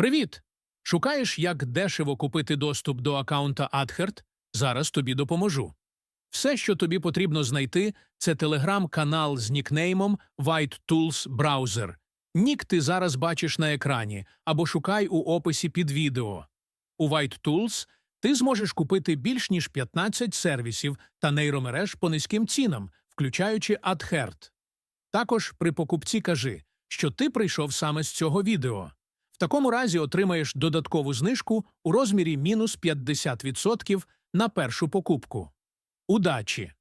Привіт! Шукаєш, як дешево купити доступ до аккаунта Adhert? Зараз тобі допоможу. Все, що тобі потрібно знайти, це телеграм-канал з нікнеймом White Tools Browser. Нік ти зараз бачиш на екрані або шукай у описі під відео. У White Tools ти зможеш купити більш ніж 15 сервісів та нейромереж по низьким цінам, включаючи Adhert. Також при покупці кажи, що ти прийшов саме з цього відео. Такому разі отримаєш додаткову знижку у розмірі мінус 50% на першу покупку. Удачі!